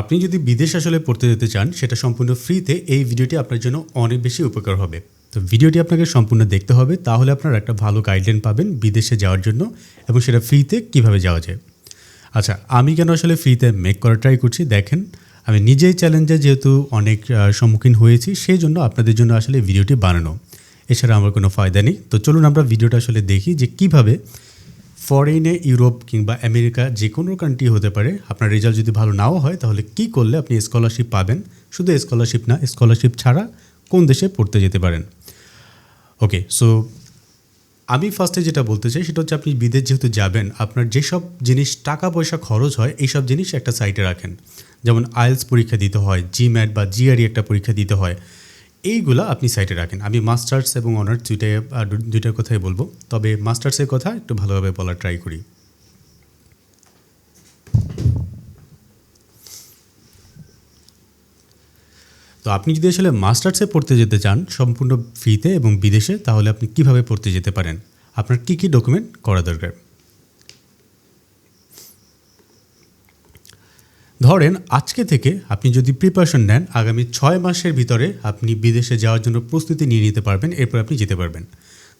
আপনি যদি বিদেশ আসলে পড়তে যেতে চান, সেটা সম্পূর্ণ ফ্রিতে এই ভিডিওটি আপনার জন্য অনেক বেশি উপকার হবে। তো ভিডিওটি আপনাকে সম্পূর্ণ দেখতে হবে, তাহলে আপনারা একটা ভালো গাইডলাইন পাবেন বিদেশে যাওয়ার জন্য এবং সেটা ফ্রিতে কীভাবে যাওয়া যায়। আচ্ছা আমি কেন আসলে ফ্রিতে মেক করার ট্রাই করছি? দেখেন, আমি নিজেই চ্যালেঞ্জে যেহেতু অনেক সম্মুখীন হয়েছি, সেই জন্য আপনাদের জন্য আসলে ভিডিওটি বানানো। এছাড়া আমার কোনো ফায়দা নেই। তো চলুন আমরা ভিডিওটা আসলে দেখি যে কীভাবে ফরেনে ইউরোপ কিংবা আমেরিকা যে কোনো কান্ট্রি হতে পারে, আপনার রেজাল্ট যদি ভালো নাও হয়, তাহলে কি করলে আপনি স্কলারশিপ পাবেন? শুধু স্কলারশিপ না স্কলারশিপ ছাড়া কোন দেশে পড়তে যেতে পারেন? ওকে সো আমি ফার্স্টে যেটা বলতে চাই, সেটা হচ্ছে আপনি বিদেশ যেহেতু যাবেন, আপনার যেসব জিনিস টাকা পয়সা খরচ হয়, এইসব জিনিস একটা সাইটে রাখেন। যেমন আইএলস পরীক্ষা দিতে হয় জিম্যাট বা জিআরই একটা পরীক্ষা দিতে হয়। এইগুলা আপনি সাইটে রাখেন। আমি মাস্টার্স এবং অনার্স দুইটাই দুইটার কথাই বলব। তবে মাস্টার্সের কথা একটু ভালোভাবে বলার ট্রাই করি। তো আপনি যদি আসলে মাস্টার্সে পড়তে যেতে চান সম্পূর্ণ ফ্রিতে এবং বিদেশে, তাহলে আপনি কীভাবে পড়তে যেতে পারেন? আপনার কি কি ডকুমেন্ট করা দরকার? ধরেন, আজকে থেকে আপনি যদি প্রিপারেশন নেন, আগামী ছয় মাসের ভিতরে আপনি বিদেশে যাওয়ার জন্য প্রস্তুতি নিয়ে নিতে পারবেন, এরপর আপনি যেতে পারবেন।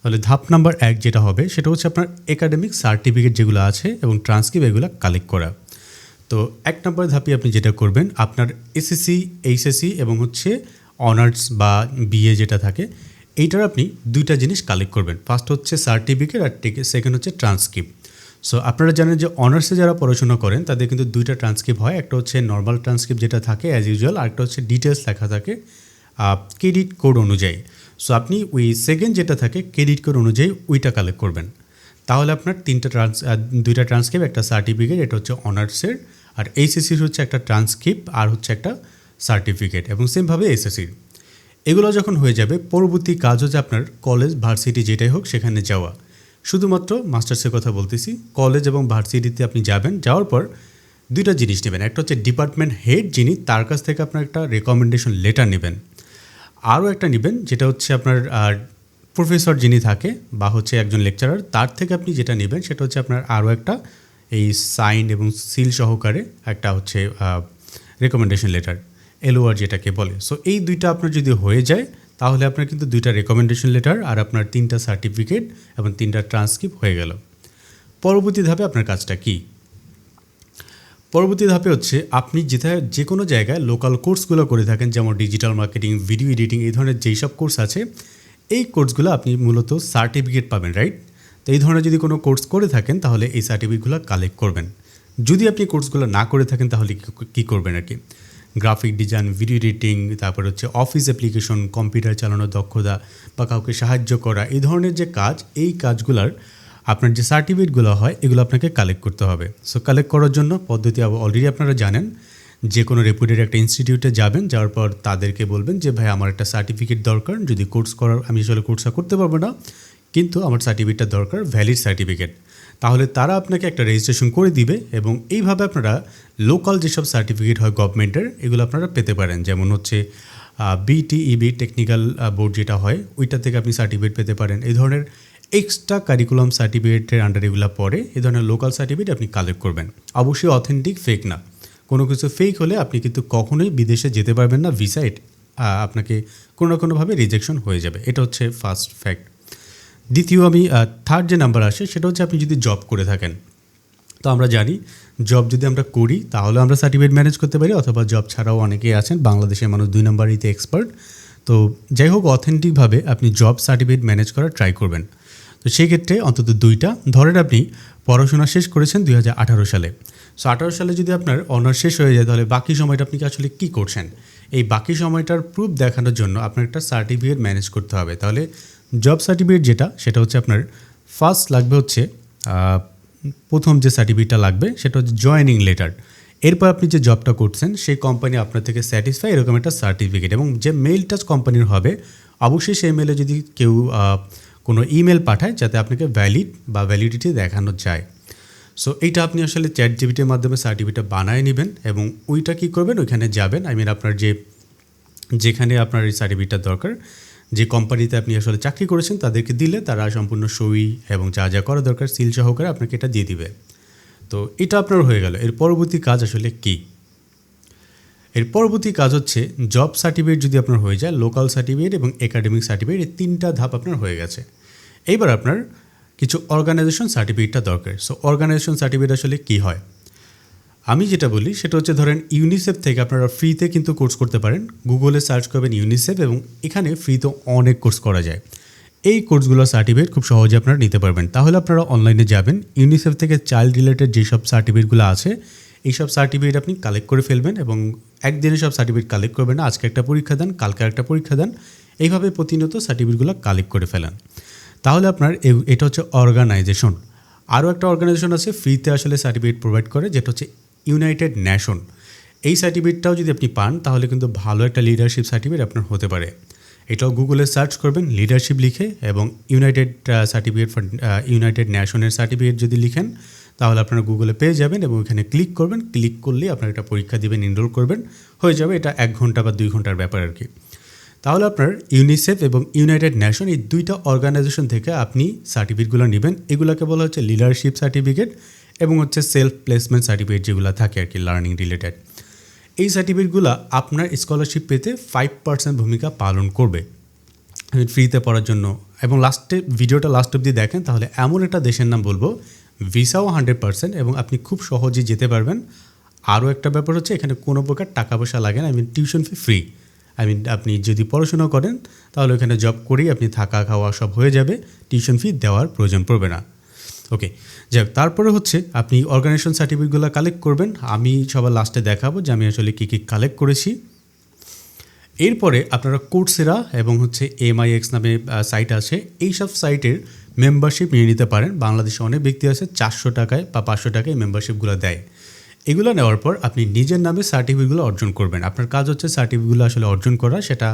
তাহলে ধাপ নাম্বার এক যেটা হবে, সেটা হচ্ছে আপনার একাডেমিক সার্টিফিকেট যেগুলো আছে এবং ট্রান্সক্রিপ্ট এগুলো কালেক্ট করা। তো এক নম্বর ধাপে আপনি যেটা করবেন, আপনার এসএসসি এইচএসসি এবং হচ্ছে অনার্স বা বিএ যেটা থাকে, এইটার আপনি দুইটা জিনিস কালেক্ট করবেন। ফার্স্ট হচ্ছে সার্টিফিকেট আর সেকেন্ড হচ্ছে ট্রান্সক্রিপ্ট সো আপনারা জানেন যে অনার্সে যারা পড়াশোনা করেন, তাদের কিন্তু দুইটা ট্রান্সক্রিপ্ট হয়। একটা হচ্ছে নর্মাল ট্রান্সক্রিপ্ট যেটা থাকে অ্যাজ ইউজুয়াল আরেকটা হচ্ছে ডিটেলস লেখা থাকে ক্রেডিট কোড অনুযায়ী। সো আপনি ওই সেকেন্ড যেটা থাকে ক্রেডিট কোড অনুযায়ী ওইটা কালেক্ট করবেন। তাহলে আপনার তিনটা ট্রান্স দুইটা ট্রান্সক্রিপ্ট একটা সার্টিফিকেট এটা হচ্ছে অনার্সের, আর এইচএসসির হচ্ছে একটা ট্রান্সক্রিপ্ট আর হচ্ছে একটা সার্টিফিকেট এবং সেমভাবে এসএসসির এগুলো যখন হয়ে যাবে, পরবর্তী কাজ হচ্ছে আপনার কলেজ ভার্সিটি যেটাই হোক, সেখানে যাওয়া। শুধুমাত্র মাস্টার্সের কথা বলতেছি কলেজ এবং ভার্সিটিতে আপনি যাবেন, যাওয়ার পর দুইটা জিনিস নেবেন। একটা হচ্ছে ডিপার্টমেন্ট হেড যিনি, তার কাছ থেকে আপনার একটা রেকমেন্ডেশন লেটার নেবেন। আরও একটা নেবেন, যেটা হচ্ছে আপনার প্রফেসর যিনি থাকে বা হচ্ছে একজন লেকচারার তার থেকে আপনি যেটা নেবেন, সেটা হচ্ছে আপনার আরও একটা এই সাইন এবং সিল সহকারে একটা হচ্ছে রেকমেন্ডেশন লেটার এলওআর যেটাকে বলে। সো এই দুইটা আপনার যদি হয়ে যায় তাহলে আপনার কিন্তু দুইটা রেকমেন্ডেশন লেটার আর আপনার তিনটা সার্টিফিকেট এবং তিনটা ট্রান্সক্রিপ্ট হয়ে গেল। পরবর্তী ধাপে আপনার কাজটা কী? পরবর্তী ধাপে হচ্ছে আপনি যেথায় যে কোনো জায়গায় লোকাল কোর্সগুলো করে থাকেন, যেমন ডিজিটাল মার্কেটিং ভিডিও এডিটিং এই ধরনের যেই সব কোর্স আছে, এই কোর্সগুলো আপনি মূলত সার্টিফিকেট পাবেন রাইট তো এই ধরনের যদি কোনো কোর্স করে থাকেন, তাহলে এই সার্টিফিকেটগুলো কালেক্ট করবেন। যদি আপনি কোর্সগুলো না করে থাকেন, তাহলে কি- কী করবেন আর কি? গ্রাফিক ডিজাইন ভিডিও এডিটিং তারপর হচ্ছে অফিস অ্যাপ্লিকেশন কম্পিউটার চালানোর দক্ষতা বা কাউকে সাহায্য করা, এই ধরনের যে কাজ, এই কাজগুলোর আপনার যে সার্টিফিকেটগুলো হয়, এগুলো আপনাকে কালেক্ট করতে হবে। সো কালেক্ট করার জন্য পদ্ধতি অলরেডি আপনারা জানেন, যে কোনো রেপুটেড একটা ইনস্টিটিউটে যাবেন, যাওয়ার পর তাদেরকে বলবেন যে, ভাই, আমার একটা সার্টিফিকেট দরকার, যদি কোর্স করার, আমি আসলে কোর্সটা করতে পারব না, কিন্তু আমার সার্টিফিকেটটা দরকার ভ্যালিড সার্টিফিকেট তাহলে তারা আপনাকে একটা রেজিস্ট্রেশন করে দিবে এবং এইভাবে আপনারা লোকাল যেসব সার্টিফিকেট হয় গভর্নমেন্টের এগুলো আপনারা পেতে পারেন। যেমন হচ্ছে বিটিইবি টেকনিক্যাল বোর্ড যেটা হয়, ওইটা থেকে আপনি সার্টিফিকেট পেতে পারেন। এই ধরনের এক্সট্রা কারিকুলাম সার্টিফিকেটের আন্ডার এগুলো পড়ে এ ধরনের লোকাল সার্টিফিকেট আপনি কালেক্ট করবেন। অবশ্যই অথেন্টিক ফেক না। কোনো কিছু ফেক হলে আপনি কিন্তু কখনোই বিদেশে যেতে পারবেন না ভিসা আপনাকে কোনো না কোনোভাবে রিজেকশন হয়ে যাবে। এটা হচ্ছে ফার্স্ট ফ্যাক্ট দ্বিতীয় আমি থার্ড যে নাম্বার আসে, সেটা হচ্ছে আপনি যদি জব করে থাকেন। তো আমরা জানি জব যদি আমরা করি, তাহলে আমরা সার্টিফিকেট ম্যানেজ করতে পারি, অথবা জব ছাড়াও অনেকেই আছেন, বাংলাদেশের মানুষ দুই নম্বরিতে এক্সপার্ট তো যাই হোক অথেন্টিকভাবে আপনি জব সার্টিফিকেট ম্যানেজ করার ট্রাই করবেন। তো সেই ক্ষেত্রে অন্তত দুইটা। ধরেন আপনি পড়াশোনা শেষ করেছেন দুই হাজার আঠারো সালে। সো আঠারো সালে যদি আপনার অনার্স শেষ হয়ে যায়, তাহলে বাকি সময়টা আপনি আসলে কী করছেন? এই বাকি সময়টার প্রুফ দেখানোর জন্য আপনার একটা সার্টিফিকেট ম্যানেজ করতে হবে। তাহলে জব সার্টিফিকেট যেটা, সেটা হচ্ছে আপনার ফার্স্ট লাগবে হচ্ছে প্রথম যে সার্টিফিকেটটা লাগবে, সেটা হচ্ছে জয়েনিং লেটার এরপর আপনি যে জবটা করছেন, সেই কোম্পানি আপনার থেকে স্যাটিসফাই এরকম একটা সার্টিফিকেট এবং যে মেইলটা কোম্পানির হবে, অবশ্যই সেই মেলে যদি কেউ কোনো ইমেল পাঠায়, যাতে আপনাকে ভ্যালিড বা ভ্যালিডিটি দেখানো যায়। সো এইটা আপনি আসলে চ্যাট জিবিটির মাধ্যমে সার্টিফিকেটটা বানায় নেবেন এবং ওইটা কী করবেন? ওইখানে যাবেন। আই মিন আপনার যে, যেখানে আপনার এই সার্টিফিকেটটা দরকার যে কোম্পানিতে আপনি আসলে চাকরি করেছেন, তাদেরকে দিলে তারা সম্পূর্ণ সই এবং যা যা করা দরকার সিল সহকারে আপনাকে এটা দিয়ে দিবে। তো এটা আপনার হয়ে গেল। এর পরবর্তী কাজ আসলে কী? এর পরবর্তী কাজ হচ্ছে, জব সার্টিফিকেট যদি আপনার হয়ে যায়, লোকাল সার্টিফিকেট এবং একাডেমিক সার্টিফিকেট, এই তিনটা ধাপ আপনার হয়ে গেছে। এইবার আপনার কিছু অর্গানাইজেশন সার্টিফিকেটটা দরকার। সো অর্গানাইজেশন সার্টিফিকেট আসলে কী হয়? আমি যেটা বলি, সেটা হচ্ছে ধরেন ইউনিসেফ থেকে আপনারা ফ্রিতে কিন্তু কোর্স করতে পারেন। গুগলে সার্চ করবেন ইউনিসেফ এবং এখানে ফ্রিতে অনেক কোর্স করা যায়। এই কোর্সগুলোর সার্টিফিকেট খুব সহজে আপনারা নিতে পারবেন। তাহলে আপনারা অনলাইনে যাবেন। ইউনিসেফ থেকে চাইল্ড রিলেটেড যেসব সার্টিফিকেটগুলো আছে, এইসব সার্টিফিকেট আপনি কালেক্ট করে ফেলবেন এবং একদিনে সব সার্টিফিকেট কালেক্ট করবেন না। আজকে একটা পরীক্ষা দেন, কালকে একটা পরীক্ষা দেন। এইভাবে প্রতিনিয়ত সার্টিফিকেটগুলো কালেক্ট করে ফেলেন। তাহলে আপনার এটা হচ্ছে অর্গানাইজেশন আরও একটা অর্গানাইজেশন আছে ফ্রিতে আসলে সার্টিফিকেট প্রোভাইড করে, যেটা হচ্ছে ইউনাইটেড নেশন। এই সার্টিফিকেটটাও যদি আপনি পান, তাহলে কিন্তু ভালো একটা লিডারশিপ সার্টিফিকেট আপনার হতে পারে। এটাও গুগলে সার্চ করবেন লিডারশিপ লিখে এবং ইউনাইটেড সার্টিফিকেট ইউনাইটেড নেশনের সার্টিফিকেট যদি লিখেন, তাহলে আপনারা গুগলে পেয়ে যাবেন এবং এখানে ক্লিক করবেন। ক্লিক করলেই আপনারা একটা পরীক্ষা দিবেন এনরোল করবেন। হয়ে যাবে এটা এক ঘণ্টা বা দুই ঘণ্টার ব্যাপার আর কি। তাহলে আপনার ইউনিসেফ এবং ইউনাইটেড নেশন এই দুইটা অর্গানাইজেশন থেকে আপনি সার্টিফিকেটগুলো নেবেন। এগুলোকে বলা হচ্ছে লিডারশিপ সার্টিফিকেট এবং হচ্ছে সেলফ প্লেসমেন্ট সার্টিফিকেট যেগুলো থাকে আর কি লার্নিং রিলেটেড এই সার্টিফিকেটগুলো আপনার স্কলারশিপ পেতে ফাইভ পার্সেন্ট ভূমিকা পালন করবে। ফ্রিতে পড়ার জন্য। এবং লাস্টে ভিডিওটা লাস্ট অবধি দেখেন, তাহলে এমন একটা দেশের নাম বলব ভিসাও হান্ড্রেড পার্সেন্ট এবং আপনি খুব সহজেই যেতে পারবেন। আরও একটা ব্যাপার হচ্ছে, এখানে কোনো প্রকার টাকা পয়সা লাগে না I mean tuition fee free I mean আপনি যদি পড়াশোনা করেন, তাহলে ওখানে জব করেই আপনি থাকা খাওয়া সব হয়ে যাবে টিউশন ফি দেওয়ার প্রয়োজন পড়বে না। ওকে যাক, তারপরে হচ্ছে আপনি অর্গানাইজেশন সার্টিফিকেটগুলো কালেক্ট করবেন। আমি সবার লাস্টে দেখাবো যে আমি আসলে কী কী কালেক্ট করেছি। এরপরে আপনারা কোর্সেরা এবং হচ্ছে এমআইএক্স নামে সাইট আছে। এই সব সাইটের মেম্বারশিপ নিয়ে নিতে পারেন। বাংলাদেশে অনেক ব্যক্তি আছে, চারশো টাকায় বা পাঁচশো টাকায় মেম্বারশিপগুলো দেয়। এগুলো নেওয়ার পর আপনি নিজের নামে সার্টিফিকেটগুলো অর্জন করবেন। আপনার কাজ হচ্ছে সার্টিফিকেটগুলো আসলে অর্জন করা। সেটা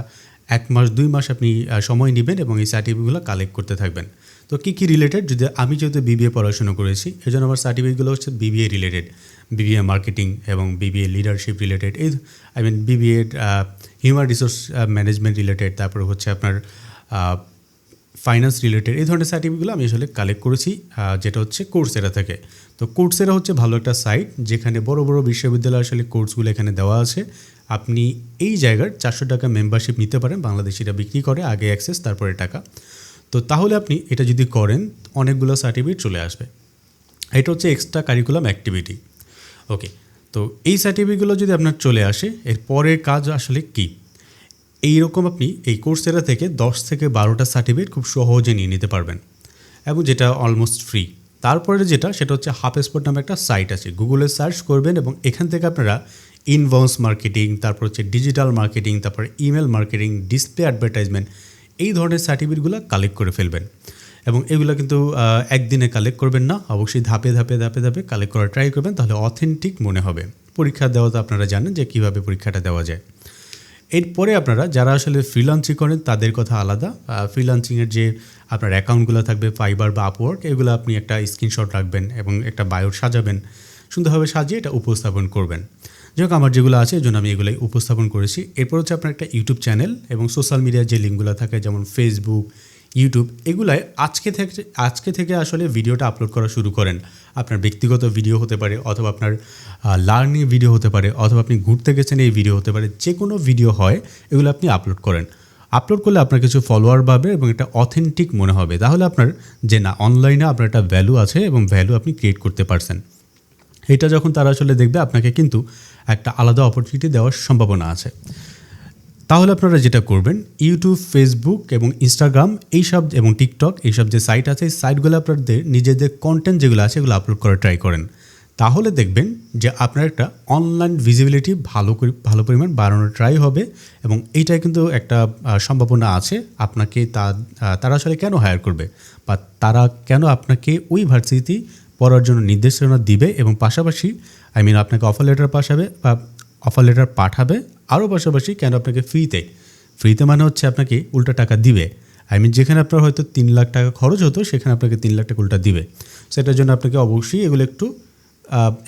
এক মাস, দুই মাস আপনি সময় নেবেন এবং এই সার্টিফিকেটগুলো কালেক্ট করতে থাকবেন। তো কী কী রিলেটেড যদি আমি যেহেতু বিবিএ পড়াশোনা করেছি এই জন্য আমার সার্টিফিকেটগুলো হচ্ছে বিবিএ রিলেটেড বিবিএ মার্কেটিং এবং বিবিএ লিডারশিপ রিলেটেড এই I mean BBA human resource management related তারপরে হচ্ছে আপনার ফাইন্যান্স রিলেটেড এই ধরনের সার্টিফিকেটগুলো আমি আসলে কালেক্ট করেছি যেটা হচ্ছে কোর্সেরা থেকে। তো কোর্সেরা হচ্ছে ভালো একটা সাইট যেখানে বড় বড় বিশ্ববিদ্যালয় আসলে কোর্সগুলো এখানে দেওয়া আছে। আপনি এই জায়গার চারশো টাকা মেম্বারশিপ নিতে পারেন, বাংলাদেশিরা বিক্রি করে, আগে অ্যাক্সেস তারপরে টাকা। তো তাহলে আপনি এটা যদি করেন, অনেকগুলো সার্টিফিকেট চলে আসবে। এটা হচ্ছে এক্সট্রা কারিকুলাম অ্যাক্টিভিটি ওকে তো এই সার্টিফিকেটগুলো যদি আপনার চলে আসে, এর পরের কাজ আসলে কী? এইরকম আপনি এই কোর্সেরা থেকে দশ থেকে বারোটা সার্টিফিকেট খুব সহজে নিয়ে নিতে পারবেন। এবং যেটা অলমোস্ট ফ্রি তারপরে যেটা, সেটা হচ্ছে হাফ স্পট নামে একটা সাইট আছে। গুগলে সার্চ করবেন এবং এখান থেকে আপনারা ইনভাউন্স মার্কেটিং তারপর হচ্ছে ডিজিটাল মার্কেটিং তারপর ইমেল মার্কেটিং ডিসপ্লে অ্যাডভার্টাইজমেন্ট এই ধরনের সার্টিফিকেটগুলো কালেক্ট করে ফেলবেন। এবং এগুলো কিন্তু একদিনে কালেক্ট করবেন না, অবশ্যই ধাপে ধাপে ধাপে ধাপে কালেক্ট করার ট্রাই করবেন, তাহলে অথেন্টিক মনে হবে। পরীক্ষা দেওয়া তো আপনারা জানেন যে কীভাবে পরীক্ষাটা দেওয়া যায়। এরপরে আপনারা যারা আসলে ফ্রিলান্সিং করেন, তাদের কথা আলাদা। ফ্রিলান্সিংয়ের যে আপনার অ্যাকাউন্টগুলো থাকবে ফাইবার বা আপওয়ার্ক এগুলো আপনি একটা স্ক্রিনশট রাখবেন এবং একটা বায়োর সাজাবেন। সুন্দরভাবে সাজিয়ে এটা উপস্থাপন করবেন। যাই হোক, আমার যেগুলো আছে, এই জন্য আমি এগুলোই উপস্থাপন করেছি। এরপর হচ্ছে আপনার একটা ইউটিউব চ্যানেল এবং সোশ্যাল মিডিয়ার যে লিঙ্কগুলো থাকে, যেমন ফেসবুক ইউটিউব এগুলায় আজকে থেকে আজকে থেকে আসলে ভিডিওটা আপলোড করা শুরু করেন। আপনার ব্যক্তিগত ভিডিও হতে পারে অথবা আপনার লার্নিং ভিডিও হতে পারে অথবা আপনি ঘুরতে গেছেন, এই ভিডিও হতে পারে। যে কোনো ভিডিও হয়, এগুলো আপনি আপলোড করেন। আপলোড করলে আপনার কিছু ফলোয়ার পাবে এবং এটা অথেন্টিক মনে হবে। তাহলে আপনার যে না অনলাইনে আপনার একটা ভ্যালু আছে এবং ভ্যালু আপনি ক্রিয়েট করতে পারছেন। এটা যখন তারা আসলে দেখবে, আপনাকে কিন্তু একটা আলাদা অপরচুনিটি দেওয়ার সম্ভাবনা আছে। তাহলে আপনারা যেটা করবেন ইউটিউব ফেসবুক এবং ইনস্টাগ্রাম এইসব এবং টিকটক এইসব যে সাইট আছে, এই সাইটগুলো আপনাদের নিজেদের কন্টেন্ট যেগুলো আছে, এগুলো আপলোড করার ট্রাই করেন। তাহলে দেখবেন যে আপনার একটা অনলাইন ভিজিবিলিটি ভালো ভালো পরিমাণ বাড়ানোর ট্রাই হবে এবং এইটাই কিন্তু একটা সম্ভাবনা আছে আপনাকে তা তারা আসলে কেন হায়ার করবে বা তারা কেন আপনাকে ওই ভার্সিটি পড়ার জন্য নির্দেশনা দিবে এবং পাশাপাশি আই মিন আপনাকে অফার লেটার পাঠাবে বা অফার লেটার পাঠাবে। আরও পাশাপাশি কেন আপনাকে ফ্রিতে ফ্রিতে মানে হচ্ছে আপনাকে উল্টা টাকা দিবে। আই মিন যেখানে আপনার হয়তো তিন লাখ টাকা খরচ হতো, সেখানে আপনাকে তিন লাখ টাকা উল্টা দিবে। সেটার জন্য আপনাকে অবশ্যই এগুলো একটু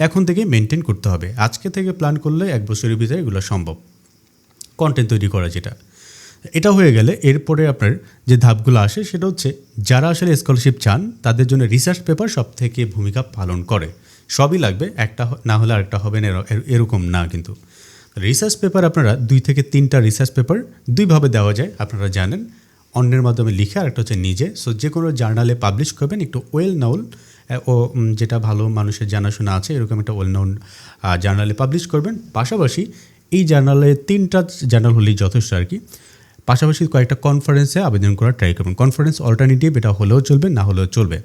এখন থেকে মেনটেন করতে হবে। আজকে থেকে প্ল্যান করলে এক বছরের ভিতরে এগুলো সম্ভব। কন্টেন্ট তৈরি করা যেটা। এটা হয়ে গেলে এরপরে আপনার যে ধাপগুলো আসে সেটা হচ্ছে যারা আসলে স্কলারশিপ চান, তাদের জন্য রিসার্চ পেপার সব থেকে ভূমিকা পালন করে। সবই লাগবে, একটা না হলে আরেকটা হবে না, এর- এর- এরকম না কিন্তু। রিসার্চ পেপার আপনারা দুই থেকে তিনটা রিসার্চ পেপার দুইভাবে দেওয়া যায়, আপনারা জানেন। অন্যের মাধ্যমে লিখে আর একটা হচ্ছে নিজে। সো যে কোনো জার্নালে পাবলিশ করবেন, একটু ওয়েল নাউল ও যেটা ভালো মানুষের জানাশোনা আছে, এরকম একটা ওয়েল নাউন জার্নালে পাবলিশ করবেন। পাশাপাশি এই জার্নালে তিনটা জার্নাল হলেই যথেষ্ট আর কি। পাশাপাশি কয়েকটা কনফারেন্সে আবেদন করার ট্রাই করবেন। কনফারেন্স অল্টারনেটিভ এটা হলেও চলবে, না হলেও চলবে।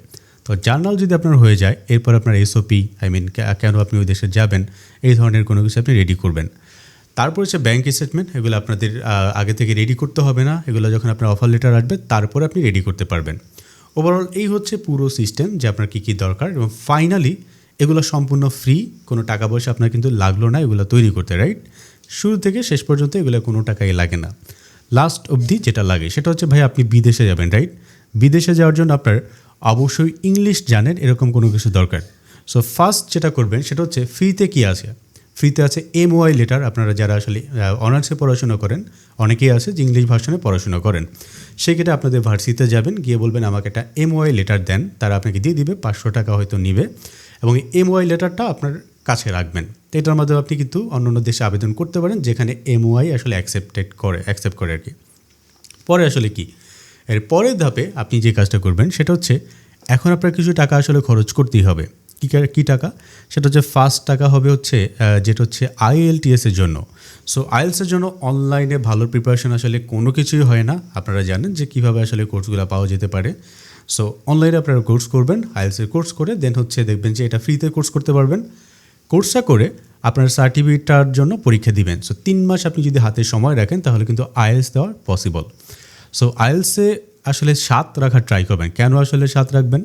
তো জার্নাল যদি আপনার হয়ে যায়, এরপর আপনার এসওপি আই মিন কেন আপনি ওই দেশে যাবেন, এই ধরনের কোনো কিছু আপনি রেডি করবেন। তারপর হচ্ছে ব্যাঙ্ক স্টেটমেন্ট এগুলো আপনাদের আগে থেকে রেডি করতে হবে না। এগুলো যখন আপনার অফার লেটার আসবে, তারপরে আপনি রেডি করতে পারবেন। ওভারঅল এই হচ্ছে পুরো সিস্টেম যে আপনার কী কী দরকার এবং ফাইনালি এগুলো সম্পূর্ণ ফ্রি কোনো টাকা পয়সা আপনার কিন্তু লাগল না, এগুলো তৈরি করতে রাইট শুরু থেকে শেষ পর্যন্ত এগুলো কোনো টাকাই লাগে না। লাস্ট অবধি যেটা লাগে, সেটা হচ্ছে, ভাই, আপনি বিদেশে যাবেন রাইট বিদেশে যাওয়ার জন্য আপনার অবশ্যই ইংলিশ জানেন, এরকম কোনো কিছু দরকার। সো ফার্স্ট যেটা করবেন, সেটা হচ্ছে ফ্রিতে কী আছে? ফ্রিতে আছে এমওআই লেটার আপনারা যারা আসলে অনার্সে পড়াশোনা করেন, অনেকেই আছে যে ইংলিশ ভার্সনে পড়াশোনা করেন। সেক্ষেত্রে আপনাদের ভার্সিতে যাবেন, গিয়ে বলবেন, আমাকে একটা এমওআই লেটার দেন, তারা আপনাকে দিয়ে দিবে, পাঁচশো টাকা হয়তো নিবে। এবং এমওআই লেটারটা আপনার কাছে রাখবেন। এটার মাধ্যমে আপনি কিন্তু অন্য অন্য দেশে আবেদন করতে পারেন, যেখানে এমওআই আসলে অ্যাকসেপ্টেড করে অ্যাকসেপ্ট করে আর কি। পরে আসলে কি? এর পরের ধাপে আপনি যে কাজটা করবেন, সেটা হচ্ছে এখন আপনার কিছু টাকা আসলে খরচ করতেই হবে। কী কা- টাকা? সেটা হচ্ছে ফার্স্ট টাকা হবে হচ্ছে যেটা হচ্ছে আইএলটিএসের জন্য। সো আইএলসের জন্য অনলাইনে ভালো প্রিপারেশন আসলে কোনো কিছুই হয় না। আপনারা জানেন যে কীভাবে আসলে কোর্সগুলো পাওয়া যেতে পারে। সো অনলাইনে আপনারা কোর্স করবেন আইএলসের কোর্স করে দেন হচ্ছে দেখবেন যে এটা ফ্রিতে কোর্স করতে পারবেন। কোর্সটা করে আপনার সার্টিফিকেটটার জন্য পরীক্ষা দিবেন। সো তিন মাস আপনি যদি হাতে সময় রাখেন, তাহলে কিন্তু আইএলস দেওয়ার পসিবল সো আইএলসে আসলে সাত রাখার ট্রাই করবেন। কেন আসলে সাত রাখবেন?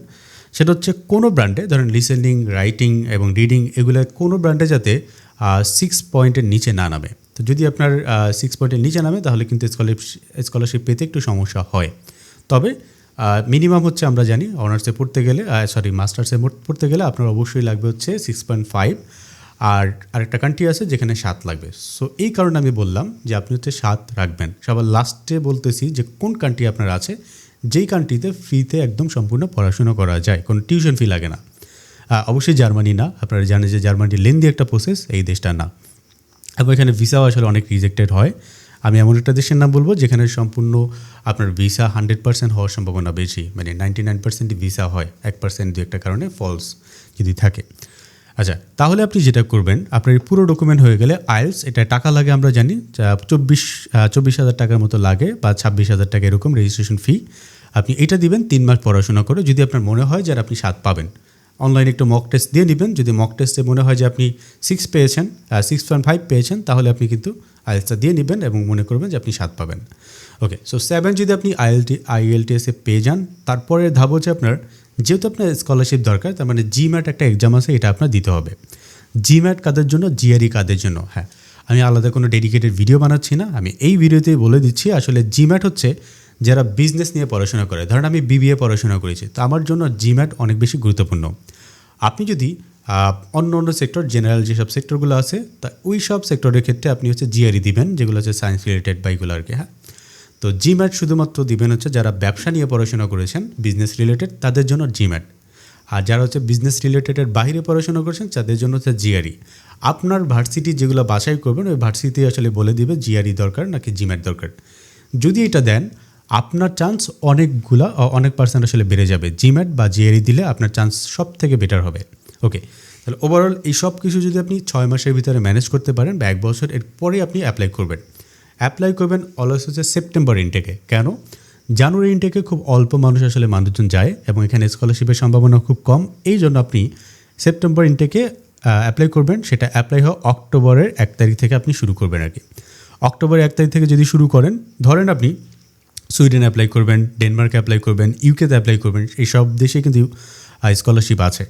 সেটা হচ্ছে কোনো ব্র্যান্ডে ধরেন লিসেনিং রাইটিং এবং রিডিং এগুলো কোনো ব্র্যান্ডে যাতে সিক্স পয়েন্টের নিচে না নামে। তো যদি আপনার সিক্স পয়েন্টের নিচে নামে, তাহলে কিন্তু স্কলারশিপ স্কলারশিপ পেতে একটু সমস্যা হয়। তবে মিনিমাম হচ্ছে আমরা জানি অনার্সে পড়তে গেলে সরি মাস্টার্সে পড়তে গেলে আপনার অবশ্যই লাগবে হচ্ছে সিক্স পয়েন্ট ফাইভ আর আরেকটা কান্ট্রি আছে যেখানে সাত লাগবে। সো এই কারণে আমি বললাম যে আপনি হচ্ছে সাত রাখবেন। সবার লাস্টে বলতেছি যে কোন কান্ট্রি আপনার আছে, যেই কান্ট্রিতে ফ্রিতে একদম সম্পূর্ণ পড়াশোনা করা যায়, কোনো টিউশন ফি লাগে না। অবশ্যই জার্মানি না, আপনারা জানেন যে জার্মানি লেন্দি একটা প্রসেস এই দেশটা না এবং এখানে ভিসাও আসলে অনেক রিজেক্টেড হয়। আমি এমন একটা দেশের নাম বলব যেখানে সম্পূর্ণ আপনার ভিসা হান্ড্রেড পার্সেন্ট হওয়ার সম্ভাবনা বেশি। মানে নাইনটি নাইন পার্সেন্টই ভিসা হয়, এক পার্সেন্ট দু একটা কারণে ফলস যদি থাকে। আচ্ছা তাহলে আপনি যেটা করবেন, আপনার পুরো ডকুমেন্ট হয়ে গেলে আইএলস এটা টাকা লাগে আমরা জানি চব্বিশ চব্বিশ হাজার টাকার মতো লাগে বা ছাব্বিশ হাজার টাকা এরকম রেজিস্ট্রেশন ফি আপনি এটা দিবেন, তিন মাস পড়াশোনা করে, যদি আপনার মনে হয় যে আপনি সাত পাবেন। অনলাইনে একটু মক টেস্ট দিয়ে নেবেন। যদি মক টেস্টে মনে হয় যে আপনি সিক্স পেয়েছেন সিক্স পয়েন্ট ফাইভ পেয়েছেন, তাহলে আপনি কিন্তু আইএলসটা দিয়ে নেবেন এবং মনে করবেন যে আপনি সাত পাবেন। ওকে সো সেভেন যদি আপনি আইএলটি আইএলটিএসে পেয়ে যান তারপরে ধাপ হচ্ছে আপনার যেহেতু আপনার স্কলারশিপ দরকার, তার মানে জিম্যাট একটা এক্সাম আছে, এটা আপনার দিতে হবে। জিম্যাট কাদের জন্য? জিআরই কাদের জন্য? হ্যাঁ আমি আলাদা কোনো ডেডিকেটেড ভিডিও বানাচ্ছি না, আমি এই ভিডিওতেই বলে দিচ্ছি, আসলে জিম্যাট হচ্ছে যারা বিজনেস নিয়ে পড়াশোনা করে, ধরেন আমি বিবিএ পড়াশোনা করেছি, তো আমার জন্য জিম্যাট অনেক বেশি গুরুত্বপূর্ণ। আপনি যদি অন্য অন্য সেক্টর জেনারেল যেসব সেক্টরগুলো আছে, তা ওই সব সেক্টরের ক্ষেত্রে আপনি হচ্ছে জিআরই দিবেন, যেগুলো হচ্ছে সায়েন্স রিলেটেড বা এগুলো আর কি হ্যাঁ? তো জিম্যাট শুধুমাত্র দিবেন হচ্ছে যারা ব্যবসা নিয়ে পড়াশোনা করেছেন বিজনেস রিলেটেড তাদের জন্য জিম্যাট আর যারা হচ্ছে বিজনেস রিলেটেডের বাইরে পড়াশোনা করছেন, তাদের জন্য হচ্ছে জিআরই আপনার ভার্সিটি যেগুলো বাছাই করবেন, ওই ভার্সিটি আসলে বলে দিবে জিআরই দরকার নাকি জিম্যাট দরকার। যদি এটা দেন আপনার চান্স অনেকগুলা অনেক পার্সেন্ট আসলে বেড়ে যাবে। জিম্যাট বা জিআরই দিলে আপনার চান্স সব থেকে বেটার হবে। ওকে তাহলে ওভারঅল এই সব কিছু যদি আপনি ছয় মাসের ভিতরে ম্যানেজ করতে পারেন বা এক বছর এরপরে আপনি অ্যাপ্লাই করবেন। অ্যাপ্লাই করবেন অলওয়েজ হচ্ছে সেপ্টেম্বর ইনটেকে কেন? জানুয়ারি ইনটেকে খুব অল্প মানুষ আসলে মানুষজন যায় এবং এখানে স্কলারশিপের সম্ভাবনা খুব কম। এই জন্য আপনি সেপ্টেম্বর ইনটেকে অ্যাপ্লাই করবেন। সেটা অ্যাপ্লাই হয় অক্টোবরের এক তারিখ থেকে আপনি শুরু করবেন আর কি। অক্টোবরের এক তারিখ থেকে যদি শুরু করেন, ধরেন আপনি সুইডেন অ্যাপ্লাই করবেন, ডেনমার্কে অ্যাপ্লাই করবেন ইউকেতে অ্যাপ্লাই করবেন, এই সব দেশে কিন্তু স্কলারশিপ আছে।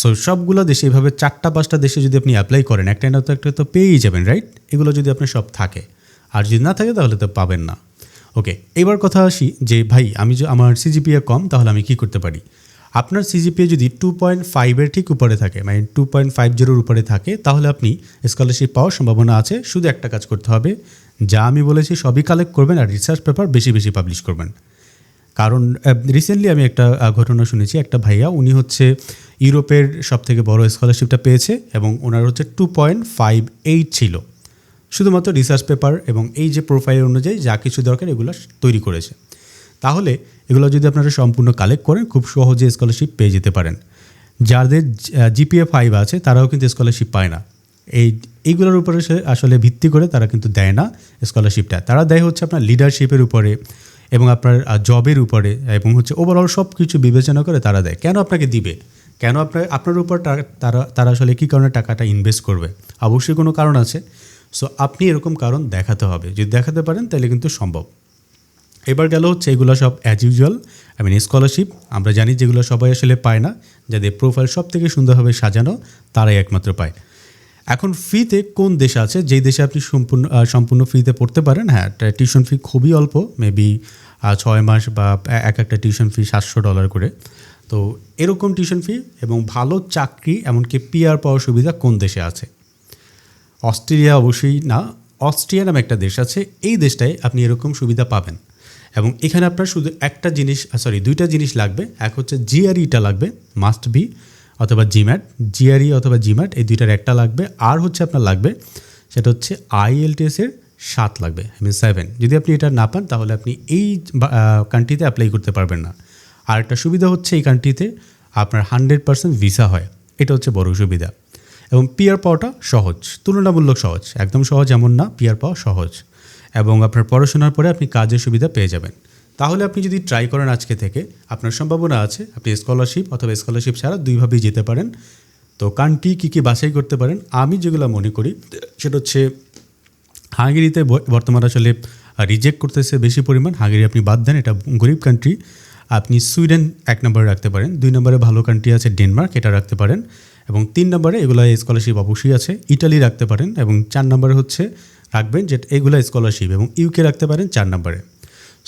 সো সবগুলো দেশে এভাবে চারটা পাঁচটা দেশে যদি আপনি অ্যাপ্লাই করেন, একটা না তো একটা তো পেয়েই যাবেন রাইট এগুলো যদি আপনার সব থাকে। আর যদি না থাকে, তাহলে তো পাবেন না। ওকে এবার কথা আসি যে, ভাই, আমি যে আমার সিজিপিএ কম, তাহলে আমি কি করতে পারি? আপনার সিজিপিএ যদি টু পয়েন্ট ফাইভের ঠিক উপরে থাকে মানে টু পয়েন্ট ফাইভ জিরোর উপরে থাকে, তাহলে আপনি স্কলারশিপ পাওয়ার সম্ভাবনা আছে। শুধু একটা কাজ করতে হবে যা আমি বলেছি সবই কালেক্ট করবেন আর রিসার্চ পেপার বেশি বেশি পাবলিশ করবেন। কারণ রিসেন্টলি আমি একটা ঘটনা শুনেছি, একটা ভাইয়া, উনি হচ্ছে ইউরোপের সব থেকে বড় স্কলারশিপটা পেয়েছে এবং ওনার হচ্ছে টু পয়েন্ট ফাইভ এইট ছিল। শুধুমাত্র রিসার্চ পেপার এবং এই যে প্রোফাইল অনুযায়ী যা কিছু দরকার এগুলো তৈরি করেছে। তাহলে এগুলো যদি আপনারা সম্পূর্ণ কালেক্ট করেন, খুব সহজে স্কলারশিপ পেয়ে যেতে পারেন। যাদের জিপিএ ফাইভ আছে, তারাও কিন্তু স্কলারশিপ পায় না। এই এইগুলোর উপরে আসলে ভিত্তি করে তারা কিন্তু দেয় না স্কলারশিপটা তারা দেয় হচ্ছে আপনার লিডারশিপের উপরে এবং আপনার জবের উপরে এবং হচ্ছে ওভারঅল সব কিছু বিবেচনা করে তারা দেয়। কেন আপনাকে দিবে? কেন আপনার আপনার উপর তারা তারা আসলে কী কারণে টাকাটা ইনভেস্ট করবে? অবশ্যই কোনো কারণ আছে। সো আপনি এরকম কারণ দেখাতে হবে। যদি দেখাতে পারেন, তাহলে কিন্তু সম্ভব। এবার গেল হচ্ছে এগুলো সব as usual I mean scholarship আমরা জানি যেগুলো সবাই আসলে পায় না। যাদের প্রোফাইল সব থেকে সুন্দরভাবে সাজানো, তারাই একমাত্র পায়। এখন ফ্রিতে কোন দেশ আছে? যেই দেশে আপনি সম্পূর্ণ সম্পূর্ণ ফ্রিতে পড়তে পারেন হ্যাঁ টিউশন ফি খুবই অল্প মেবি ছয় মাস বা এক একটা টিউশন ফি সাতশো ডলার করে। তো এরকম টিউশন ফি এবং ভালো চাকরি, এমনকি পিআর পাওয়ার সুবিধা কোন দেশে আছে? অস্ট্রেলিয়া অবশ্যই না। অস্ট্রিয়া নামে একটা দেশ আছে, এই দেশটায় আপনি এরকম সুবিধা পাবেন। এবং এখানে আপনার শুধু একটা জিনিস সরি দুইটা জিনিস লাগবে। এক হচ্ছে জিআরইটা লাগবে মাস্ট বি অথবা জিম্যাট, জিআরই অথবা জিম্যাট, এই দুইটার একটা লাগবে। আর হচ্ছে আপনার লাগবে, সেটা হচ্ছে আইএলটিএসের সাত লাগবে আই মিন সেভেন যদি আপনি এটা না পান, তাহলে আপনি এই কান্ট্রিতে অ্যাপ্লাই করতে পারবেন না। আর একটা সুবিধা হচ্ছে এই কান্ট্রিতে আপনার হান্ড্রেড পার্সেন্ট ভিসা হয়। এটা হচ্ছে বড় সুবিধা। এবং পিয়ার পাওয়াটা সহজ, তুলনামূলক সহজ, একদম সহজ এমন না পিয়ার পাওয়া সহজ। এবং আপনার পড়াশোনার পরে আপনি কাজের সুবিধা পেয়ে যাবেন। তাহলে আপনি যদি ট্রাই করেন আজকে থেকে, আপনার সম্ভাবনা আছে, আপনি স্কলারশিপ অথবা স্কলারশিপ ছাড়া দুইভাবেই যেতে পারেন। তো কান্ট্রি কী কী বাছাই করতে পারেন? আমি যেগুলো মনে করি, সেটা হচ্ছে, হাঙ্গেরিতে বর্তমানে আসলে রিজেক্ট করতেছে বেশি পরিমাণ। হাঙ্গেরি আপনি বাদ দেন, এটা গরিব কান্ট্রি আপনি সুইডেন এক নম্বরে রাখতে পারেন, দুই নম্বরে ভালো কান্ট্রি আছে ডেনমার্ক, এটা রাখতে পারেন। এবং তিন নম্বরে এগুলো স্কলারশিপ অবশ্যই আছে, ইটালি রাখতে পারেন। এবং চার নম্বরে হচ্ছে, রাখবেন যে এগুলো স্কলারশিপ এবং ইউকে রাখতে পারেন চার নম্বরে।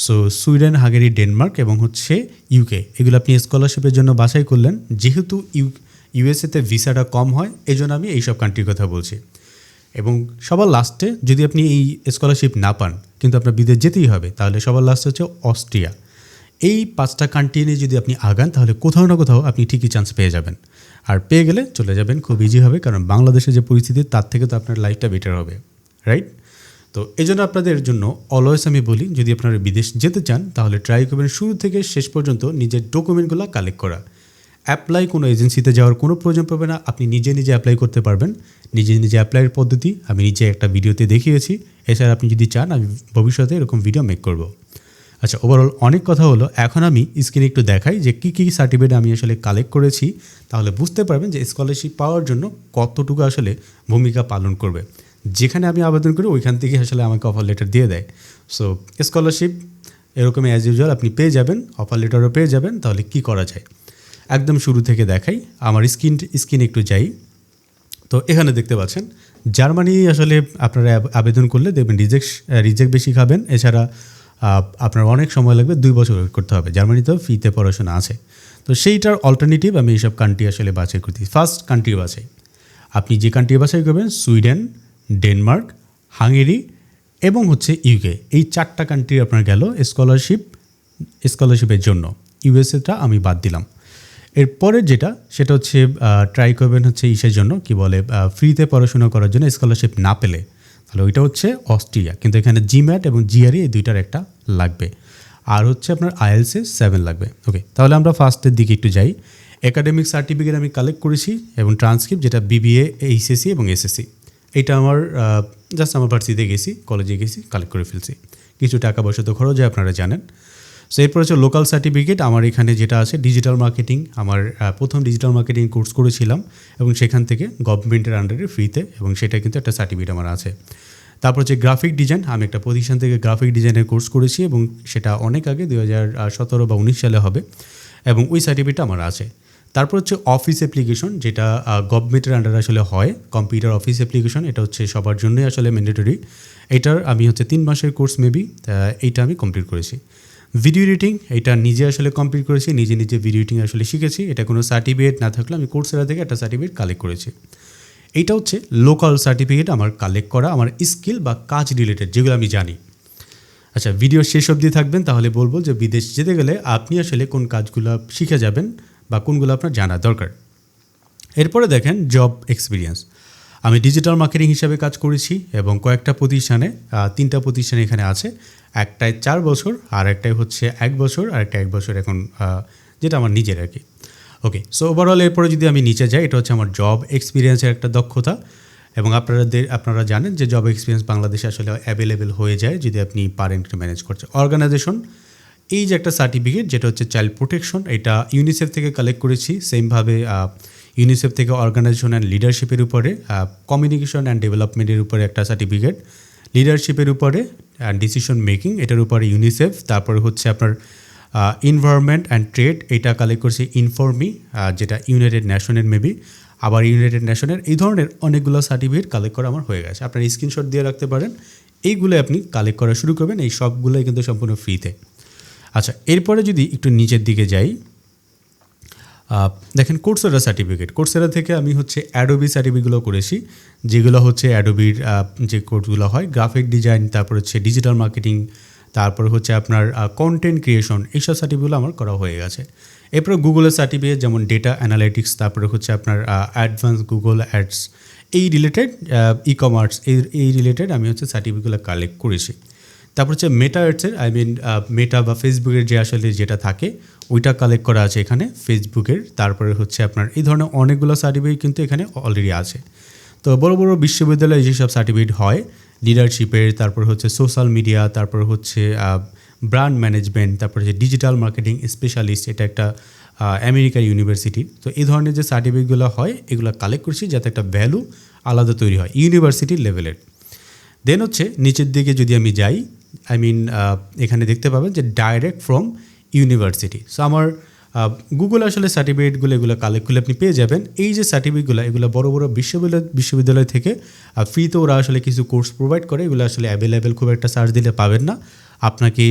সো সুইডেন হাঙ্গেরি ডেনমার্ক এবং হচ্ছে ইউকে এগুলো আপনি স্কলারশিপের জন্য বাছাই করলেন। যেহেতু ইউ ইউএসএতে ভিসাটা কম হয় এই জন্য আমি এইসব কান্ট্রির কথা বলছি। এবং সবার লাস্টে যদি আপনি এই স্কলারশিপ না পান, কিন্তু আপনার বিদেশ যেতেই হবে, তাহলে সবার লাস্টে হচ্ছে অস্ট্রিয়া। এই পাঁচটা কান্ট্রি নিয়ে যদি আপনি আগান, তাহলে কোথাও না কোথাও আপনি ঠিকই চান্স পেয়ে যাবেন। আর পেয়ে গেলে চলে যাবেন খুব ইজি হবে, কারণ বাংলাদেশের যে পরিস্থিতি, তার থেকে তো আপনার লাইফটা বেটার হবে রাইট তো এই জন্য আপনাদের জন্য অলওয়েজ আমি বলি, যদি আপনারা বিদেশ যেতে চান, তাহলে ট্রাই করবেন শুরু থেকে শেষ পর্যন্ত নিজের ডকুমেন্টগুলো কালেক্ট করা। অ্যাপ্লাই কোনো এজেন্সিতে যাওয়ার কোনো প্রয়োজন পাবে না, আপনি নিজে নিজে অ্যাপ্লাই করতে পারবেন। নিজে নিজে অ্যাপ্লাইয়ের পদ্ধতি, আমি নিজে একটা ভিডিওতে দেখিয়েছি। এছাড়া আপনি যদি চান, আমি ভবিষ্যতে এরকম ভিডিও মেক করব। আচ্ছা ওভারঅল অনেক কথা হলো। এখন আমি স্ক্রিনে একটু দেখাই যে কী কী সার্টিফিকেট আমি আসলে কালেক্ট করেছি। তাহলে বুঝতে পারবেন যে স্কলারশিপ পাওয়ার জন্য কতটুকু আসলে ভূমিকা পালন করবে। যেখানে আমি আবেদন করি, ওইখান থেকে আসলে আমাকে অফার লেটার দিয়ে দেয়। সো স্কলারশিপ এরকম অ্যাজ ইউজুয়াল আপনি পেয়ে যাবেন অফার লেটারও পেয়ে যাবেন, তাহলে কি করা যায়? একদম শুরু থেকে দেখাই, আমার স্কিন স্কিন একটু যাই। তো এখানে দেখতে পাচ্ছেন, জার্মানি আসলে আপনারা আবেদন করলে দেখবেন রিজেক্ট রিজেক্ট বেশি খাবেন। এছাড়া আপনার অনেক সময় লাগবে, দুই বছর ওয়েট করতে হবে। জার্মানিতেও ফিতে পড়াশোনা আছে। তো সেইটার অল্টারনেটিভ আমি এইসব কান্ট্রি আসলে বাছাই করতে ফার্স্ট কান্ট্রি বাছাই। আপনি যে কান্ট্রি বাছাই করবেন সুইডেন ডেনমার্ক, হাঙ্গেরি এবং হচ্ছে ইউকে এই চারটা কান্ট্রি আপনার গেল স্কলারশিপ স্কলারশিপের জন্য। ইউএসএটা আমি বাদ দিলাম। এরপরের যেটা, সেটা হচ্ছে ট্রাই করবেন হচ্ছে ইসের জন্য, কি বলে ফ্রিতে পড়াশোনা করার জন্য স্কলারশিপ না পেলে। তাহলে ওইটা হচ্ছে অস্ট্রিয়া। কিন্তু এখানে জিম্যাট এবং জিআরই এই দুইটার একটা লাগবে। আর হচ্ছে আপনার আইএলসে সেভেন লাগবে। ওকে তাহলে আমরা ফার্স্টের দিকে একটু যাই। একাডেমিক সার্টিফিকেট আমি কালেক্ট করেছি এবং ট্রান্সক্রিপ্ট যেটা বিবিএ এইচএসসি এবং এসএসসি এটা আমার জাস্ট আমার ভার্সিটিতে গেছি কলেজে গেছি কালেক্ট করে ফেলছি। কিছু টাকা পয়সা তো খরচ হয় আপনারা জানেন। সো এরপর হচ্ছে লোকাল সার্টিফিকেট আমার এখানে যেটা আছে ডিজিটাল মার্কেটিং আমার প্রথম ডিজিটাল মার্কেটিং কোর্স করেছিলাম এবং সেখান থেকে গভর্নমেন্টের আন্ডারে ফ্রিতে এবং সেটা কিন্তু একটা সার্টিফিকেট আমার আছে। তারপর হচ্ছে গ্রাফিক ডিজাইন আমি একটা প্রতিষ্ঠান থেকে গ্রাফিক ডিজাইনের কোর্স করেছি এবং সেটা অনেক আগে দু হাজার সতেরো বা উনিশ সালে হবে এবং ওই সার্টিফিকেটটা আমার আছে। তারপর হচ্ছে অফিস অ্যাপ্লিকেশন যেটা গভর্নমেন্টের আন্ডারে আসলে হয় কম্পিউটার অফিস অ্যাপ্লিকেশন এটা হচ্ছে সবার জন্যই আসলে ম্যান্ডেটরি এটার আমি হচ্ছে তিন মাসের কোর্স মেবি এইটা আমি কমপ্লিট করেছি। ভিডিও এডিটিং এটা নিজে আসলে কমপ্লিট করেছি, নিজে নিজে ভিডিও এডিটিং আসলে শিখেছি। এটা কোনো সার্টিফিকেট না থাকলে আমি কোর্সেরা থেকে একটা সার্টিফিকেট কালেক্ট করেছি। এইটা হচ্ছে লোকাল সার্টিফিকেট আমার কালেক্ট করা, আমার স্কিল বা কাজ রিলেটেড যেগুলো আমি জানি। আচ্ছা ভিডিও শেষ অবধি থাকবেন, তাহলে বলব যে বিদেশ যেতে গেলে আপনি আসলে কোন কাজগুলো শিখে যাবেন বা কোনগুলো আপনার জানা দরকার। এরপরে দেখেন জব এক্সপিরিয়েন্স আমি ডিজিটাল মার্কেটিং হিসাবে কাজ করেছি এবং কয়েকটা প্রতিষ্ঠানে তিনটা প্রতিষ্ঠান এখানে আছে। একটায় চার বছর, আর একটাই হচ্ছে এক বছর, আর একটা এক বছর এখন যেটা আমার নিজের আর কি। ওকে সো ওভারঅল এরপরে যদি আমি নিচে যাই, এটা হচ্ছে আমার জব এক্সপিরিয়েন্সের একটা দক্ষতা। এবং আপনাদের আপনারা জানেন যে জব এক্সপিরিয়েন্স বাংলাদেশে আসলে অ্যাভেলেবেল হয়ে যায় যদি আপনি পারেন ম্যানেজ করতে। অর্গানাইজেশন এই যে একটা সার্টিফিকেট যেটা হচ্ছে চাইল্ড প্রোটেকশন এটা ইউনিসেফ থেকে কালেক্ট করেছি। সেমভাবে ইউনিসেফ থেকে অর্গানাইজেশন অ্যান্ড লিডারশিপের উপরে কমিউনিকেশন অ্যান্ড ডেভেলপমেন্টের উপরে একটা সার্টিফিকেট লিডারশিপের উপরে অ্যান্ড ডিসিশন মেকিং এটার উপরে ইউনিসেফ তারপরে হচ্ছে আপনার ইনভায়রনমেন্ট অ্যান্ড ট্রেড এটা কালেক্ট করছে ইনফর্মি যেটা ইউনাইটেড নেশনের মেবি আবার ইউনাইটেড নেশনের এই ধরনের অনেকগুলো সার্টিফিকেট কালেক্ট করা আমার হয়ে গেছে। আপনার স্ক্রিনশট দিয়ে রাখতে পারেন। এইগুলো আপনি কালেক্ট করা শুরু করবেন। এই সবগুলোই কিন্তু সম্পূর্ণ ফ্রিতে আচ্ছা এরপরে যদি একটু নিচের দিকে যাই দেখেন কোর্সেরা সার্টিফিকেট কোর্সেরা থেকে আমি হচ্ছে অ্যাডোবি সার্টিফিকেটগুলো করেছি, যেগুলো হচ্ছে অ্যাডোবির যে কোর্সগুলো হয় গ্রাফিক ডিজাইন তারপর হচ্ছে ডিজিটাল মার্কেটিং তারপর হচ্ছে আপনার কন্টেন্ট ক্রিয়েশন এইসব সার্টিফিকেটগুলো আমার করা হয়ে গেছে। এরপরে গুগলের সার্টিফিকেট যেমন ডেটা অ্যানালাইটিক্স তারপরে হচ্ছে আপনার অ্যাডভান্স গুগল অ্যাডস এই রিলেটেড ই কমার্স এই এই রিলেটেড আমি হচ্ছে সার্টিফিকেটগুলো কালেক্ট করেছি। তারপর হচ্ছে মেটা আর্টসের আই মিন মেটা বা ফেসবুকের যে আসলে যেটা থাকে, ওইটা কালেক্ট করা আছে এখানে ফেসবুকের তারপরে হচ্ছে আপনার এই ধরনের অনেকগুলো সার্টিফিকেট কিন্তু এখানে অলরেডি আছে। তো বড় বড় বিশ্ববিদ্যালয়ে যেসব সার্টিফিকেট হয় লিডারশিপের তারপর হচ্ছে সোশ্যাল মিডিয়া তারপর হচ্ছে ব্র্যান্ড ম্যানেজমেন্ট তারপর হচ্ছে ডিজিটাল মার্কেটিং স্পেশালিস্ট এটা একটা আমেরিকার ইউনিভার্সিটি তো এই ধরনের যে সার্টিফিকেটগুলো হয়, এগুলো কালেক্ট করছি যাতে একটা ভ্যালু আলাদা তৈরি হয় ইউনিভার্সিটির লেভেলের দেন হচ্ছে নিচের দিকে যদি আমি যাই আই মিন এখানে দেখতে পাবেন যে ডাইরেক্ট ফ্রম ইউনিভার্সিটি সো আমার গুগল আসলে সার্টিফিকেটগুলো এগুলো কালেক্ট করলে আপনি পেয়ে যাবেন। এই যে সার্টিফিকেটগুলো এগুলো বড় বড় বিশ্ববিদ্যালয় বিশ্ববিদ্যালয় থেকে ফ্রিতে ওরা আসলে কিছু কোর্স প্রোভাইড করে। এগুলো আসলে অ্যাভেলেবেল খুব একটা সার্চ দিলে পাবেন না। আপনাকে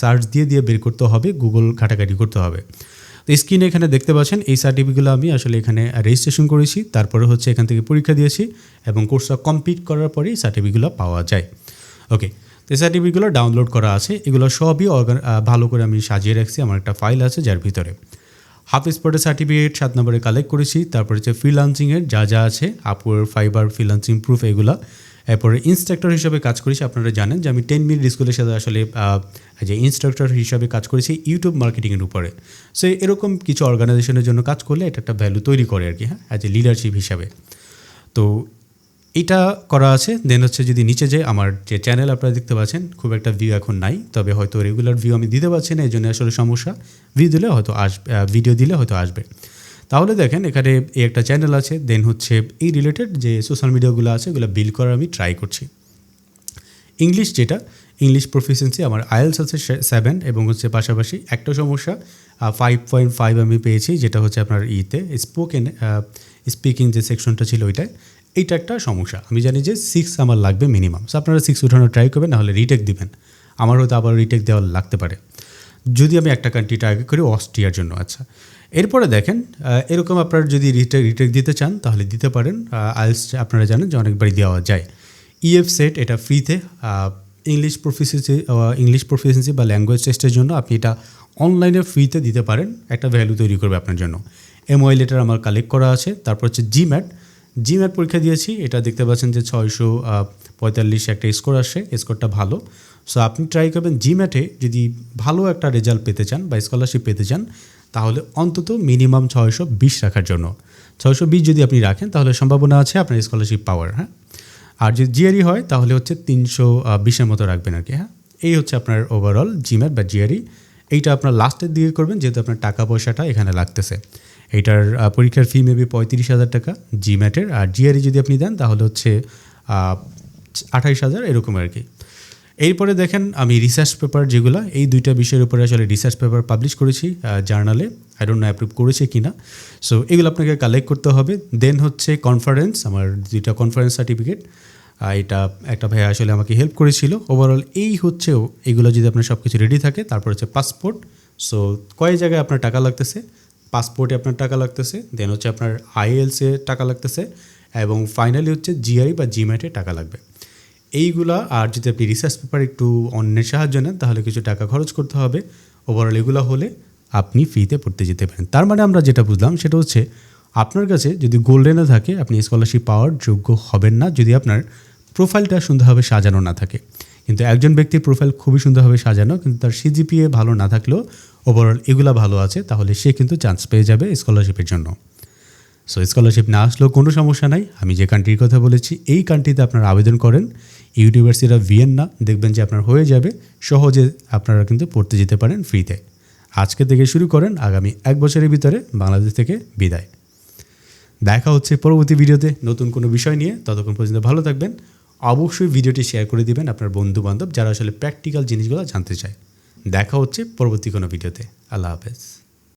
সার্চ দিয়ে দিয়ে বের করতে হবে গুগল ঘাটাঘাটি করতে হবে। তো স্ক্রিনে এখানে দেখতে পাচ্ছেন, এই সার্টিফিকেটগুলো আমি আসলে এখানে রেজিস্ট্রেশন করেছি। তারপরে হচ্ছে এখান থেকে পরীক্ষা দিয়েছি এবং কোর্সটা কমপ্লিট করার পরেই সার্টিফিকেটগুলো পাওয়া যায়। ওকে এই সার্টিফিকেটগুলো ডাউনলোড করা আছে। এগুলো সবই ভালো করে আমি সাজিয়ে রাখছি। আমার একটা ফাইল আছে যার ভিতরে। হাফ স্পটের সার্টিফিকেট সাত নম্বরে কালেক্ট করেছি। তারপরে হচ্ছে ফ্রিলান্সিংয়ের যা যা আছে আপওয়ার ফাইবার ফ্রিলান্সিং প্রুফ এগুলো। এরপরে ইনস্ট্রাক্টর হিসাবে কাজ করেছি। আপনারা জানেন যে আমি টেন মিনিট স্কুলের সাথে আসলে যে ইনস্ট্রাক্টর হিসাবে কাজ করেছি ইউটিউব মার্কেটিংয়ের উপরে। সো এরকম কিছু অর্গানাইজেশনের জন্য কাজ করলে এটা একটা ভ্যালু তৈরি করে আর কি হ্যাঁ অ্যাজ এ লিডারশিপ হিসাবে। তো এটা করা আছে দেন হচ্ছে যদি নিচে যাই, আমার যে চ্যানেল আপনারা দেখতে পাচ্ছেন, খুব একটা ভিউ এখন নাই, তবে হয়তো রেগুলার ভিউ আমি দিতে পারছি না এই জন্য আসলে সমস্যা। ভিউ দিলে হয়তো আসবে ভিডিও দিলে হয়তো আসবে। তাহলে দেখেন, এখানে এই একটা চ্যানেল আছে দেন হচ্ছে এই রিলেটেড যে সোশ্যাল মিডিয়াগুলো আছে, এগুলো বিল করার আমি ট্রাই করছি। ইংলিশ যেটা ইংলিশ প্রফিসিয়েন্সি আমার আইএলস আছে সেভেন এবং হচ্ছে পাশাপাশি একটা সমস্যা ফাইভ পয়েন্ট ফাইভ আমি পেয়েছি, যেটা হচ্ছে আপনার ইতে স্পোকেন স্পিকিং যে সেকশনটা ছিল ওইটায়। এইটা একটা সমস্যা। আমি জানি যে সিক্স আমার লাগবে মিনিমাম সো আপনারা সিক্স উঠানোর ট্রাই করবেন, নাহলে রিটেক দিবেন। আমার হয়তো আবার রিটেক দেওয়া লাগতে পারে। যদি আমি একটা কান্ট্রি টার্গেট করি, অস্ট্রিয়ার জন্য আচ্ছা। এরপরে দেখেন এরকম আপনারা যদি রিটেক রিটেক দিতে চান, তাহলে দিতে পারেন। আইএলস আপনারা জানেন যে অনেকবারই দেওয়া যায়। ইএফ সেট এটা ফ্রিতে ইংলিশ প্রফিসিয়েন্সি ইংলিশ প্রফিসিয়েন্সি বা ল্যাঙ্গুয়েজ টেস্টের জন্য আপনি এটা অনলাইনে ফ্রিতে দিতে পারেন। একটা ভ্যালু তৈরি করবে আপনার জন্য। এমওয়াই লেটার আমার কালেক্ট করা আছে। তারপর হচ্ছে জিম্যাট জিম্যাট পরীক্ষা দিয়েছি, এটা দেখতে পাচ্ছেন যে ছয়শো পঁয়তাল্লিশ একটা স্কোর আসে স্কোরটা ভালো। সো আপনি ট্রাই করবেন জিম্যাটে যদি ভালো একটা রেজাল্ট পেতে চান বা স্কলারশিপ পেতে চান, তাহলে অন্তত মিনিমাম ছয়শো বিশ রাখার জন্য। ছয়শো বিশ যদি আপনি রাখেন, তাহলে সম্ভাবনা আছে আপনার স্কলারশিপ পাওয়ার হ্যাঁ? আর যদি জিআরই হয়, তাহলে হচ্ছে তিনশো বিশের মতো রাখবেন আর কি হ্যাঁ? এই হচ্ছে আপনার ওভারঅল জিম্যাট বা জিআরই এইটা আপনার লাস্টের দিকে করবেন, যেহেতু আপনার টাকা পয়সাটা এখানে লাগতেছে। এইটার আহ, পরীক্ষার ফি মেবি পঁয়ত্রিশ হাজার টাকা জিম্যাটের আর জিআরই যদি আপনি দেন তাহলে হচ্ছে আঠাইশ হাজার এরকম আর কি। এরপরে দেখেন আমি রিসার্চ পেপার যেগুলো এই দুইটা বিষয়ের উপরে আসলে রিসার্চ পেপার পাবলিশ করেছি জার্নালে আই ডোন্ট নো অ্যাপ্রুভ করেছে কি না সো এগুলো আপনাকে কালেক্ট করতে হবে। দেন হচ্ছে কনফারেন্স আমার দুইটা কনফারেন্স সার্টিফিকেট এটা একটা ভাই আসলে আমাকে হেল্প করেছিল। ওভারঅল এই হচ্ছেও এগুলো যদি আপনার সব কিছু রেডি থাকে তারপর হচ্ছে পাসপোর্ট সো কয় জায়গায় আপনার টাকা লাগতেছে? পাসপোর্টে আপনার টাকা লাগতেছে দেন হচ্ছে আপনার আইএলসে টাকা লাগতেছে এবং ফাইনালি হচ্ছে জিআই বা জিম্যাটে টাকা লাগবে। এইগুলা আর যদি আপনি রিসার্চ পেপার একটু অন্যের সাহায্য নেন, তাহলে কিছু টাকা খরচ করতে হবে। ওভারঅল এগুলো হলে আপনি ফ্রিতে পড়তে যেতে পারেন। তার মানে আমরা যেটা বুঝলাম সেটা হচ্ছে আপনার কাছে যদি গোল্ডেনে থাকে, আপনি স্কলারশিপ পাওয়ার যোগ্য হবেন না, যদি আপনার প্রোফাইলটা সুন্দরভাবে সাজানো না থাকে। কিন্তু একজন ব্যক্তির প্রোফাইল খুবই সুন্দরভাবে সাজানো, কিন্তু তার সিজিপিএ ভালো না থাকলেও ওভারঅল এগুলা ভালো আছে, তাহলে সে কিন্তু চান্স পেয়ে যাবে স্কলারশিপের জন্য। সো স্কলারশিপ না আসলেও কোনো সমস্যা নাই। আমি যে কান্ট্রির কথা বলেছি, এই কান্ট্রিতে আপনারা আবেদন করেন। ইউনিভার্সিটি অফ ভিয়েন্না দেখবেন যে আপনার হয়ে যাবে। সহজে আপনারা কিন্তু পড়তে যেতে পারেন ফ্রিতে আজকে থেকে শুরু করেন, আগামী এক বছরের ভিতরে বাংলাদেশ থেকে বিদায়। দেখা হচ্ছে পরবর্তী ভিডিওতে নতুন কোনো বিষয় নিয়ে। ততক্ষণ পর্যন্ত ভালো থাকবেন। অবশ্যই ভিডিওটি শেয়ার করে দিবেন আপনার বন্ধু বান্ধব যারা আসলে প্র্যাকটিক্যাল জিনিসগুলো জানতে চায়। দেখা হচ্ছে পরবর্তী কোনো ভিডিওতে। আল্লাহ হাফেজ।